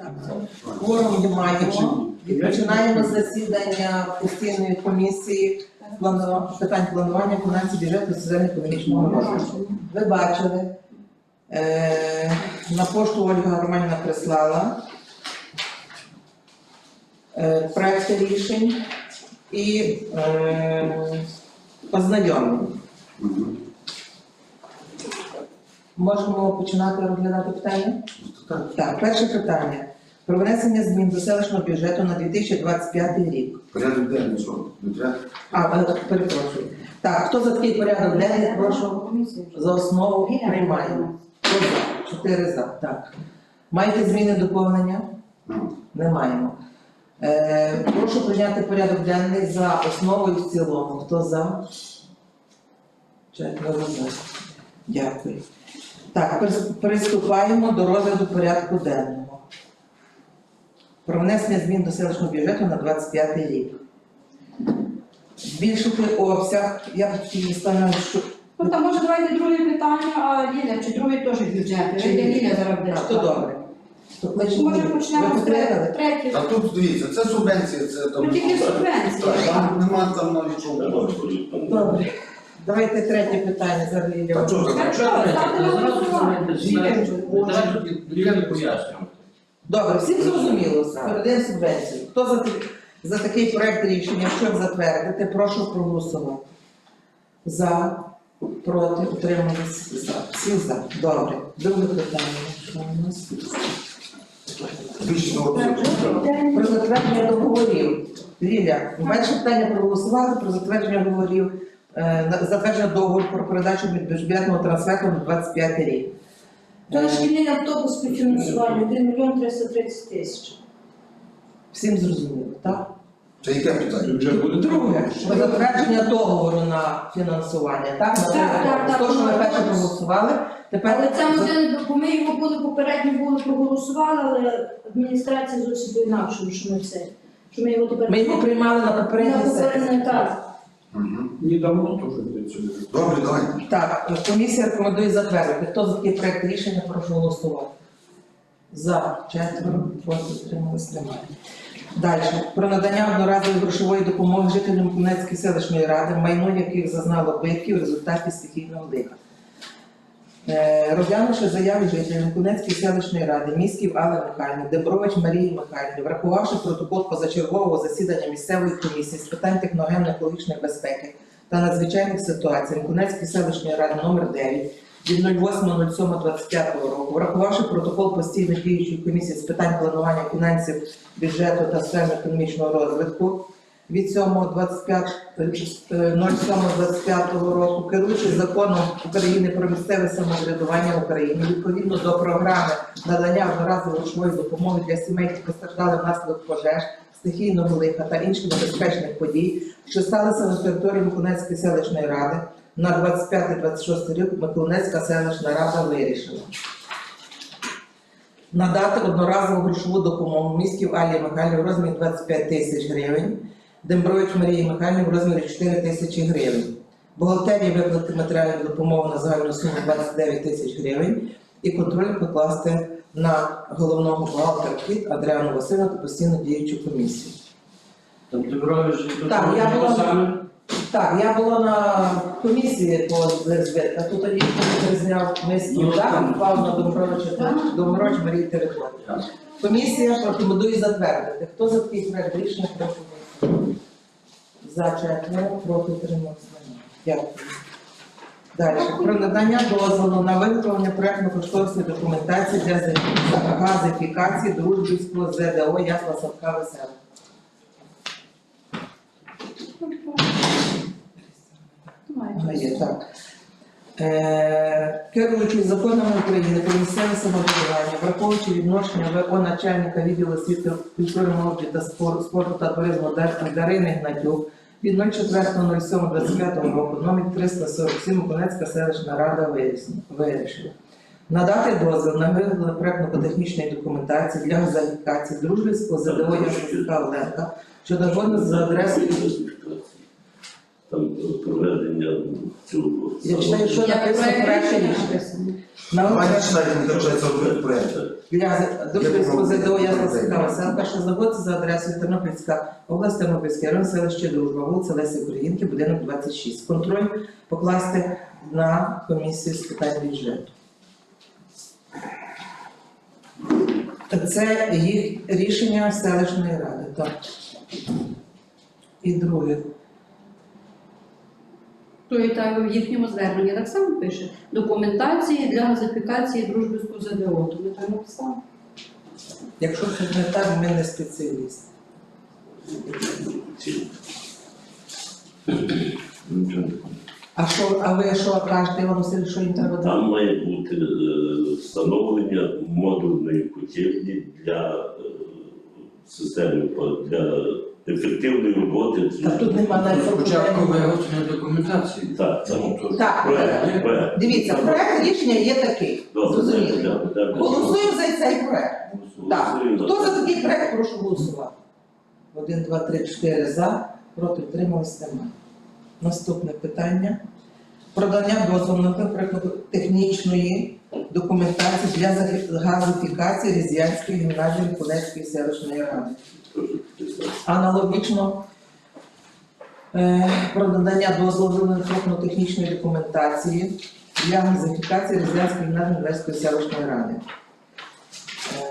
Так, Форум маємо. Відпочинаємо засідання постійної комісії питань планування фінансів бюджету соціально-економічного розвитку. Ви бачили, е, на пошту Ольга Романівна прислала е, проекти рішень і е, ознайомлені. Можемо починати розглядати питання? Так, перше питання. Про внесення змін до селищного бюджету на 2025 рік. Порядок денний, що? Не треба? А, е, перепрошую. Так, хто за такий порядок денний, прошу за основу приймаємо. Хто за? Чотири за. Так. Маєте зміни доповнення? Ну, Не маємо. Е, прошу прийняти порядок денний за основу і в цілому. Хто за? Четверо за. Дякую. Так, перес- приступаємо до розгляду порядку денного. Про внесення змін до селищного бюджету на 25 рік. Збільшити обсяг, я ставлю, що Ну, там може давайте друге питання, а Ліля, чи другий теж бюджет. Чи Ліля, Ліля? Ліля зараз буде. хто добре. То кличемо. Може почнемо з тре- третє. Та тут дивіться, це субвенція, це там. Ну тільки субвенції. Так, Там нема там навіть чого. Добре. Давайте третє питання взагалі. Та чого ж, Так що, ставте на голосування. Добре, всім зрозуміло, передаємо субвенцію. Хто за, за такий проект рішення, щоб затвердити, прошу проголосувати. За, проти, утримались, за. Всі за. Добре. Друге питання. Що у нас? Про затвердження договорів. Ліля, перше питання проголосували про затвердження договорів, е, затвердження договору про передачу бюджетного трансферту на 25 рік. То Е, шкільний автобус співфінансування 1 мільйон 330 тисяч. Всім зрозуміло, так? Це яке питання? Друге, про затвердження договору на фінансування, так? Так, так, так. То, що ми перше проголосували, тепер Але це бо ми його були попередньо були проголосували, але адміністрація зовсім по-інакшому, що ми це. Що ми його тепер ми його приймали на на попередній сесії. попередньо так. Недавно тоже это все. Добре, давайте. Так, комісія рекомендує затвердити. Хто за такий проект рішення, прошу голосувати. За четверо, проти утримались немає. Далі. Про надання одноразової грошової допомоги жителям Кунецької селищної ради, майно яких зазнало збитків в результаті стихійного лиха. Е, Розглянувши заяви жителів Кунецької селищної ради, міськів Алли Михайлівни, Дебрович Марії Михайлівни, врахувавши протокол позачергового засідання місцевої комісії з питань техногенно-екологічної безпеки та надзвичайних ситуацій Кунецької селищної ради номер 9 від 08.07.25 року, врахувавши протокол постійної діючої комісії з питань планування фінансів, бюджету та сфери економічного розвитку від 07.25 року, керуючись законом України про місцеве самоврядування в Україні, відповідно до програми надання одноразової грошової допомоги для сімей, які постраждали внаслідок пожеж, стихійного лиха та інших небезпечних подій, що сталися на території Миколаївської селищної ради на 25-26 рік Миколаївська селищна рада вирішила надати одноразову грошову допомогу міськів Алії Михайлів в розмірі 25 тисяч гривень, Дембрович Марії Михайлівні в розмірі 4 тисячі гривень. Бухгалтерії виплати матеріальної допомоги на загальну суму 29 тисяч гривень і контроль покласти на головного бухгалтера КІТ Адріану Васильовну та постійно діючу комісію. Там ты Так, я була- Так, я була на комісії по ЗСБ, а тут тоді зняв миський Ну, удар так. впав на Домбровича Домбрович Марії Території. Комісія рекомендує затвердити. Хто за такий проект рішення прошу. За четверо, проти тримався. Дякую. Далі. Про надання дозволу на виготовлення проектно-кошторисної документації для газифікації Дружбівського ЗДО Ясла Садка Весела. Є, так. Е, Керуючись законами України про місцеве самоврядування, враховуючи відношення ВО начальника відділу освіти, культури, молоді та спор- спорту та туризму Дар- Дарини Гнатюк від 04.07.25 року номер 347 Миколаївська селищна рада вирішила. Надати дозвіл на виготовлення проектно-технічної документації для газифікації Дружбівського ЗДО Ясенка Оленка щодо згодно з адресою Там проведення цю. Я читаю, що написано рішення рішення. написано. На Давайте читайте, не треба це робити проєкт. Для Дубівського ЗДО я зацікавилася. Перша заводиться за адресою Тернопільська область, Тернопільський район, селище Дружба, вулиця Лесі Українки, будинок 26. Контроль покласти на комісію з питань бюджету. Це їх рішення селищної ради, так. І друге. То і так в їхньому зверненні так само пише. Документації для газифікації дружбівського ЗДО. То ми так написали. Якщо це не так, ми не спеціалісти. Ці. А що, а ви що кажете, Іван Васильович, що їм треба дати? Там має бути е, встановлення модульної котельні для е, системи для ефективної роботи. Та тут нема навіть Спочатку виготовлення документації. Так, так. Ну, то Так, проект. Проект. Дивіться, проект рішення є такий. Добре, Зрозуміло. Голосуємо за цей проект. Так. Голосуємо. Хто за такий проект, прошу голосувати. Один, два, три, чотири за, проти утримались немає. Наступне питання. Продання дозволу на технічної документації для газифікації Різ'янської гімназії Кулецької селищної ради. Аналогічно е, про надання дозволу технічної документації для газифікації Різдвянської гімназії селищної ради.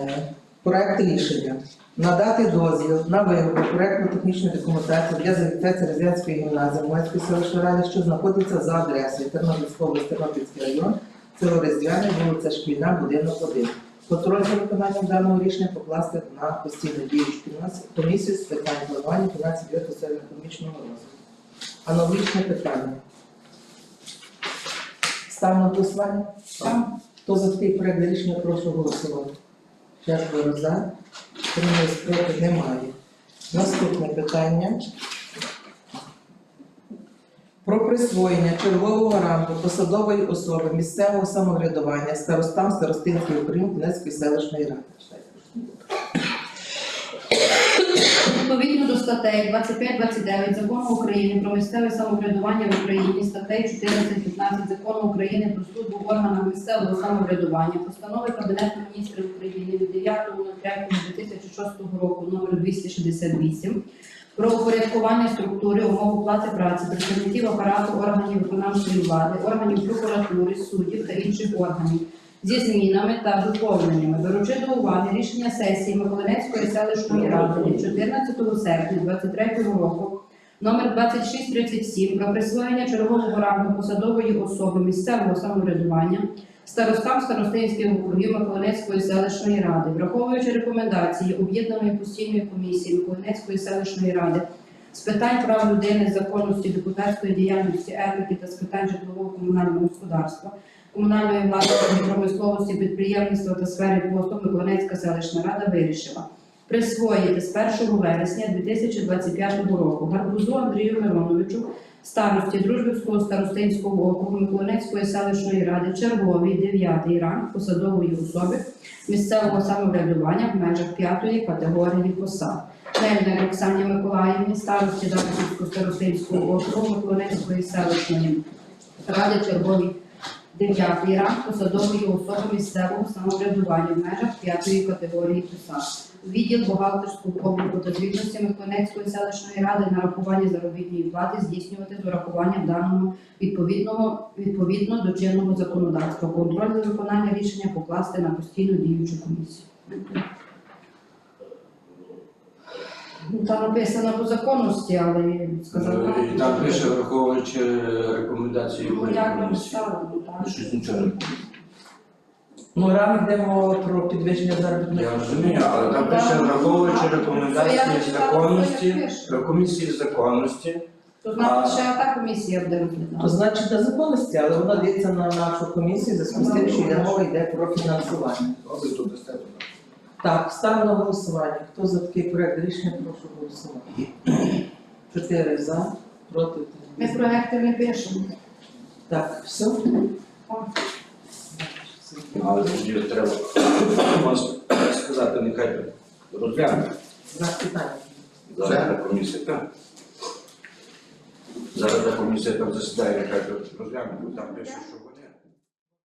Е, Проект рішення. Надати дозвіл на виготовлення проектно-технічної документації для газифікації Різдвянської гімназії Леської селищної ради, що знаходиться за адресою Тернопільська область, Тернопільський район, село Різдвяне, вулиця Шкільна, будинок 1. Контроль за виконанням даного рішення покласти на постійну діючу комісію з питань планування фінансів бюджету соціально-економічного розвитку. Аналогічне питання. Став на голосування? Там Хто за такий проект рішення, прошу голосувати. Четверо за, проти, немає. Наступне питання. Про присвоєння чергового рангу посадової особи місцевого самоврядування старостам Старостинської окрім Донецької селищної ради. Відповідно до статей 25-29 Закону України про місцеве самоврядування в Україні, статей 14-15 Закону України про службу в органах місцевого самоврядування, постанови Кабінету міністрів України від 9.03.2006 року номер 268 про упорядкування структури умов оплати праці працівників апарату органів виконавчої влади, органів прокуратури, суддів та інших органів зі змінами та доповненнями, беручи до уваги рішення сесії Миколинецької селищної ради 14 серпня 2023 року номер 2637 про присвоєння чергового рангу посадової особи місцевого самоврядування старостам старостинських округів Миколинецької селищної ради, враховуючи рекомендації об'єднаної постійної комісії Миколинецької селищної ради з питань прав людини, законності, депутатської діяльності, етики та з питань житлового комунального господарства комунальної власності, промисловості, підприємництва та сфери послуг Миколаївська селищна рада вирішила присвоїти з 1 вересня 2025 року Гарбузу Андрію Мироновичу, старості Дружбівського старостинського округу Миколаївської селищної ради черговий 9 ранг посадової особи місцевого самоврядування в межах п'ятої категорії посад. Мельник Оксані Миколаївні, старості Дарницького старостинського округу Миколаївської селищної ради черговий Дев'ятий ранг посадової особи місцевого самоврядування в межах п'ятої категорії посад. Відділ бухгалтерського обліку та звітності Миконецької селищної ради нарахування заробітної плати здійснювати з урахуванням даного відповідного відповідно до чинного законодавства. Контроль за виконання рішення покласти на постійну діючу комісію. Ну, Там написано по законності, але сказала. Е, І там пише, враховуючи рекомендації Ну, як комісії. написала, ну так. Щось нічого не Ну, рано йдемо про підвищення заробітної Я розумію, але там пише, враховуючи Це я рекомендації читала, то законності, пише. комісії законності. То значить, ще та комісія буде розглядати. То значить на законності, але вона дається на нашу комісію, за з тим, що йде мова йде про фінансування. Робить тут естетика. Так, ставлю на голосування. Хто за такий проект рішення, прошу голосувати. Чотири за, проти. Ми проекти не пишемо. Так, все? Але тоді треба сказати, нехай розгляне За питання. зараз комісія. Так. Зараз комісія там засідає, нехай то розгляне, там пише, що.